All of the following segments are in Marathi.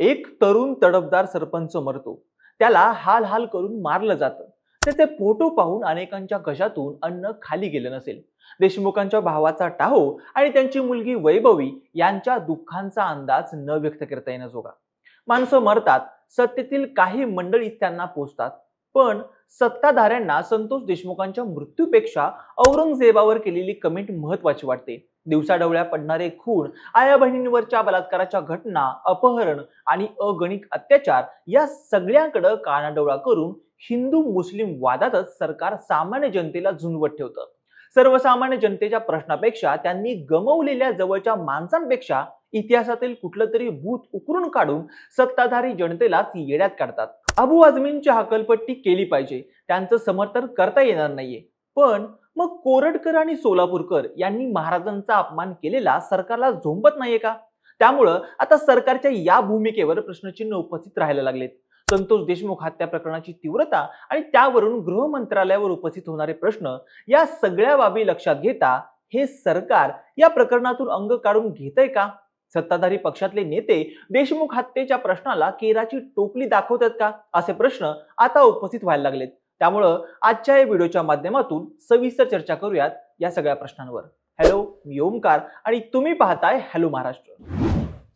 एक तरुण तडफदार सरपंच मरतो. त्याला हाल हाल करून मारलं जातं. त्याचे फोटो पाहून अनेकांच्या घशातून अन्न खाली गेलं नसेल. देशमुखांच्या भावाचा टाहो आणि त्यांची मुलगी वैभवी यांच्या दुःखांचा अंदाज न व्यक्त करता येण्याजोगा माणसं मरतात सत्तेतील काही मंडळी त्यांना पोचतात पण सत्ताधाऱ्यांना संतोष देशमुखांच्या मृत्यूपेक्षा औरंगजेबावर केलेली कमेंट महत्वाची वाटते. दिवसाढवळ्या पडणारे खून आया बहिणींवरच्या बलात्काराच्या घटना अपहरण आणि अगणित अत्याचार या सगळ्यांकडे कानाडोळा करून हिंदू मुस्लिम वादातच सरकार सामान्य जनतेला झुंजवत ठेवतं. सर्वसामान्य जनतेच्या प्रश्नापेक्षा त्यांनी गमवलेल्या जवळच्या माणसांपेक्षा इतिहासातील कुठलं तरी भूत उकरून काढून सत्ताधारी जनतेलाच येड्यात काढतात. अबू आझमींची हकलपट्टी केली पाहिजे. त्यांचं समर्थन करता येणार नाहीये. पण मग कोरडकर आणि सोलापूरकर यांनी महाराजांचा अपमान केलेला सरकारला झोंबत नाहीये का? त्यामुळं आता सरकारच्या या भूमिकेवर प्रश्नचिन्ह उपस्थित राहायला लागलेत. संतोष देशमुख हत्या प्रकरणाची तीव्रता आणि त्यावरून गृह मंत्रालयावर उपस्थित होणारे प्रश्न या सगळ्या बाबी लक्षात घेता हे सरकार या प्रकरणातून अंग काढून घेतय का? सत्ताधारी पक्षातले नेते देशमुख हत्येच्या प्रश्नाला केराची टोपली दाखवतात का? असे प्रश्न आता उपस्थित व्हायला लागलेत. त्यामुळं आजच्या या व्हिडिओच्या माध्यमातून सविस्तर चर्चा करूयात या सगळ्या प्रश्नांवर. हॅलो मी ओमकार आणि तुम्ही पाहताय हॅलो महाराष्ट्र.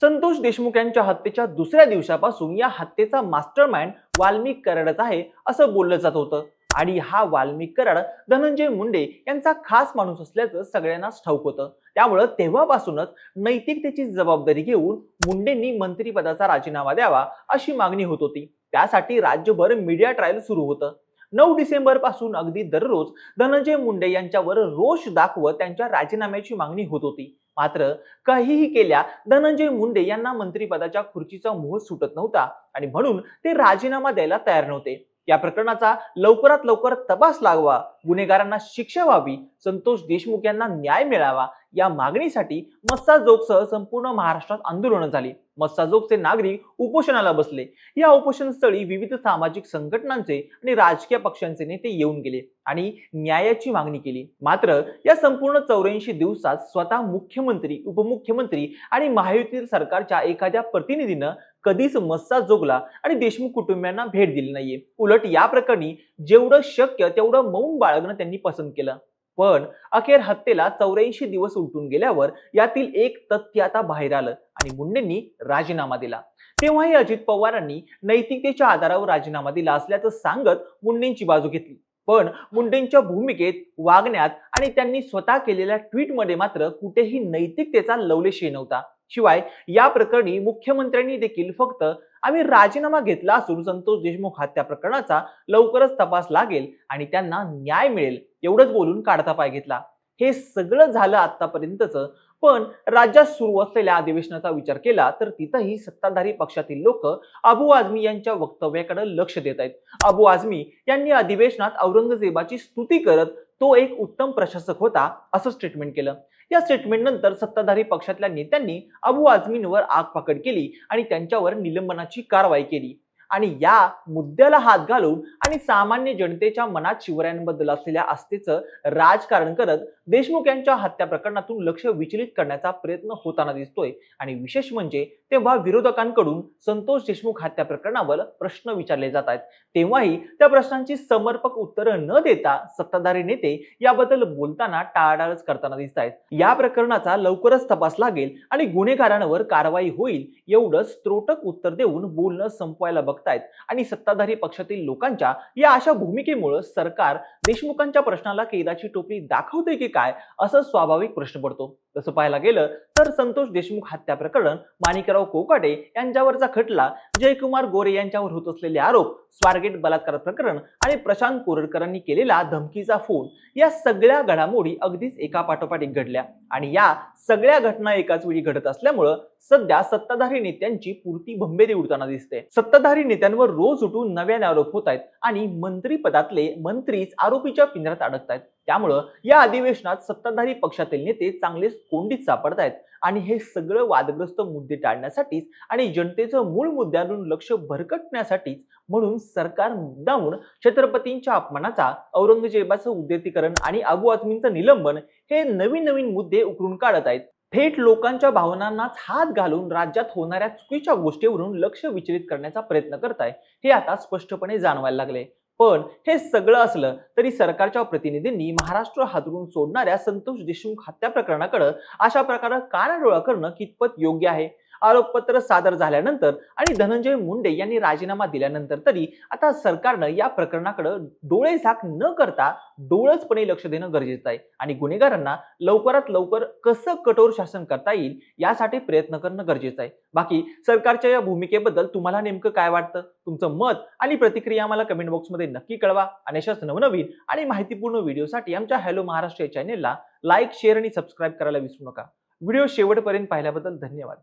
संतोष देशमुख यांच्या हत्येच्या दुसऱ्या दिवसापासून या हत्येचा मास्टर माइंड वाल्मिक कराडच आहे असं बोललं जात होतं. आणि हा वाल्मिक कराड धनंजय मुंडे यांचा खास माणूस असल्याचं सगळ्यांनाच ठाऊक होतं. त्यामुळं तेव्हापासूनच नैतिकतेची जबाबदारी घेऊन मुंडेंनी मंत्रिपदाचा राजीनामा द्यावा अशी मागणी होत होती. त्यासाठी राज्यभर मीडिया ट्रायल सुरू होतं. नऊ डिसेंबरपासून अगदी दररोज धनंजय मुंडे यांच्यावर रोष दाखवत त्यांच्या राजीनाम्याची मागणी होत होती. मात्र काहीही केल्या धनंजय मुंडे यांना मंत्रिपदाच्या खुर्चीचा मोह सुटत नव्हता आणि म्हणून ते राजीनामा द्यायला तयार नव्हते. या प्रकरणाचा लवकरात लवकर तपास लागावा. गुन्हेगारांना शिक्षा व्हावी. संतोष देशमुख यांना न्याय मिळावा. या मागणीसाठी मस्साजोगसह संपूर्ण महाराष्ट्रात आंदोलनं झाली. मस्साजोगचे नागरिक उपोषणाला बसले. या उपोषणस्थळी विविध सामाजिक संघटनांचे आणि राजकीय पक्षांचे नेते येऊन गेले आणि न्यायाची मागणी केली. मात्र या संपूर्ण चौऱ्याऐंशी दिवसात स्वतः मुख्यमंत्री उपमुख्यमंत्री आणि महायुती सरकारच्या एखाद्या प्रतिनिधीनं कधीच मस्सा जोगला आणि देशमुख कुटुंबियांना भेट दिली नाहीये. उलट या प्रकरणी जेवढं शक्य तेवढं मौन बाळगणं त्यांनी पसंत केलं. पण अखेर हत्येला चौऱ्याऐंशी दिवस उलटून गेल्यावर यातील एक तथ्य आता बाहेर आलं आणि मुंडेंनी राजीनामा दिला. तेव्हाही अजित पवारांनी नैतिकतेच्या आधारावर राजीनामा दिला असल्याचं सांगत मुंडेंची बाजू घेतली. पण मुंडेंच्या भूमिकेत वागण्यात आणि त्यांनी स्वतः केलेल्या ट्विटमध्ये मात्र कुठेही नैतिकतेचा लवलेशही नव्हता. शिवाय या प्रकरणी मुख्यमंत्र्यांनी देखील फक्त आम्ही राजीनामा घेतला असून संतोष देशमुख हत्या प्रकरणाचा लवकरच तपास लागेल आणि त्यांना न्याय मिळेल एवढंच बोलून काढता पाय घेतला. हे सगळं झालं आतापर्यंतच पण राज्यात सुरू असलेल्या अधिवेशनाचा विचार केला तर तिथंही सत्ताधारी पक्षातील लोक अबू आझमी यांच्या वक्तव्याकडे लक्ष देत आहेत. अबू आझमी यांनी अधिवेशनात औरंगजेबाची स्तुती करत तो एक उत्तम प्रशासक होता असं स्टेटमेंट केलं. या स्टेटमेंट नंतर सत्ताधारी पक्षातल्या नेत्यांनी अबू आझमींवर आगपाकड केली आणि त्यांच्यावर निलंबनाची कारवाई केली. आणि या मुद्द्याला हात घालून आणि सामान्य जनतेच्या मनात शिवरायांबद्दल असलेल्या आस्थेचं राजकारण करत देशमुख यांच्या हत्या प्रकरणातून लक्ष विचलित करण्याचा प्रयत्न होताना दिसतोय. आणि विशेष म्हणजे तेव्हा विरोधकांकडून संतोष देशमुख हत्या प्रकरणावर प्रश्न विचारले जात आहेत. तेव्हाही त्या प्रश्नांची समर्पक उत्तरं न देता सत्ताधारी नेते याबद्दल बोलताना टाळाटाळच करताना दिसत आहेत. या प्रकरणाचा लवकरच तपास लागेल आणि गुन्हेगारांवर कारवाई होईल एवढंच त्रोटक उत्तर देऊन बोलणं संपवायला बघतायत. आणि सत्ताधारी पक्षातील लोकांच्या या अशा भूमिकेमुळे सरकार देशमुखांच्या प्रश्नाला केदाची टोपली दाखवते की काय? असं स्वाभाविक प्रश्न पडतो. तसं पाहायला गेलं तर संतोष देशमुख हत्या प्रकरण माणिकराव कोकाटे यांच्यावरचा खटला जयकुमार गोरे यांच्यावर होत असलेले आरोप स्वारगेट बलात्कार प्रकरण आणि प्रशांत कोरडकरांनी केलेला धमकीचा फोन या सगळ्या घडामोडी अगदीच एका पाठोपाठ घडल्या. आणि या सगळ्या घटना एकाच वेळी घडत असल्यामुळं सध्या सत्ताधारी नेत्यांची पुरती भंबेरी उडताना दिसते. सत्ताधारी नेत्यांवर रोज उठून नव्याने आरोप होत आहेत आणि मंत्रीपदातले मंत्रीच आरोपीच्या पिंजऱ्यात अडकत आहेत त्यामुळं या अधिवेशनात सत्ताधारी पक्षातील नेते चांगलेच कोंडीत सापडत आहेत आणि हे सगळं वादग्रस्त मुद्दे टाळण्यासाठीच आणि जनतेचं मूळ मुद्द्यांवरून लक्ष भरकटण्यासाठीच म्हणून सरकार मुद्दाहून छत्रपतींच्या अपमानाचा औरंगजेबाचं उद्देतीकरण आणि अबू निलंबन हे नवीन नवीन मुद्दे उकरून काढत आहेत थेट लोकांच्या भावनांनाच हात घालून राज्यात होणाऱ्या चुकीच्या गोष्टीवरून लक्ष विचलित करण्याचा प्रयत्न करताय हे आता स्पष्टपणे जाणवायला लागले. पण हे सगळं असलं तरी सरकारच्या प्रतिनिधींनी महाराष्ट्र हादरून सोडणाऱ्या संतोष देशमुख हत्या प्रकरणाकडे अशा प्रकारे कानाडोळा करणं कितपत योग्य आहे? आरोपपत्र सादर झाल्यानंतर आणि धनंजय मुंडे यांनी राजीनामा दिल्यानंतर तरी आता सरकारनं या प्रकरणाकडे डोळे झाक न करता डोळसपणे लक्ष देणं गरजेचं आहे. आणि गुन्हेगारांना लवकरात लवकर कसं कठोर शासन करता येईल यासाठी प्रयत्न करणं गरजेचं आहे. बाकी सरकारच्या या भूमिकेबद्दल तुम्हाला नेमकं काय वाटतं? तुमचं मत आणि प्रतिक्रिया मला कमेंट बॉक्समध्ये नक्की कळवा. आणि अशाच नवनवीन आणि माहितीपूर्ण व्हिडिओसाठी आमच्या हॅलो महाराष्ट्र या चॅनेलला लाईक शेअर आणि सबस्क्राईब करायला विसरू नका. व्हिडिओ शेवटपर्यंत पाहिल्याबद्दल धन्यवाद.